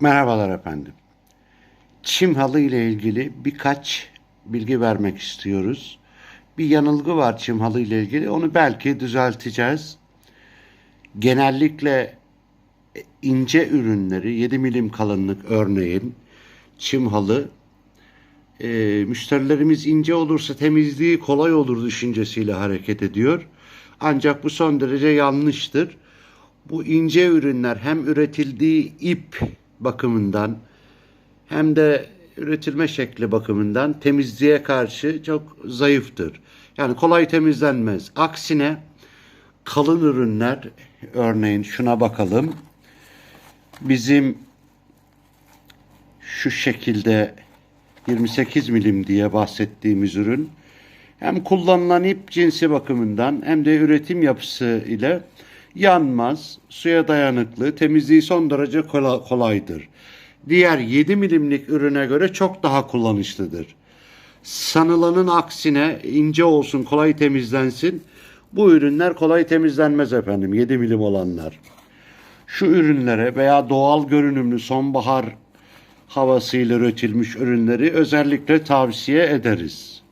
Merhabalar efendim. Çim halı ile ilgili birkaç bilgi vermek istiyoruz. Bir yanılgı var çim halı ile ilgili. Onu belki düzelteceğiz. Genellikle ince ürünleri 7 milim kalınlık örneğin çim halı e, müşterilerimiz ince olursa temizliği kolay olur düşüncesiyle hareket ediyor. Ancak bu son derece yanlıştır. Bu ince ürünler hem üretildiği ip bakımından hem de üretilme şekli bakımından temizliğe karşı çok zayıftır. Yani kolay temizlenmez. Aksine kalın ürünler örneğin şuna bakalım. Bizim şu şekilde 28 milim diye bahsettiğimiz ürün hem kullanılan ip cinsi bakımından hem de üretim yapısı ile yanmaz, suya dayanıklı, temizliği son derece kola- kolaydır. Diğer 7 milimlik ürüne göre çok daha kullanışlıdır. Sanılanın aksine ince olsun, kolay temizlensin. Bu ürünler kolay temizlenmez efendim, 7 milim olanlar. Şu ürünlere veya doğal görünümlü sonbahar havasıyla üretilmiş ürünleri özellikle tavsiye ederiz.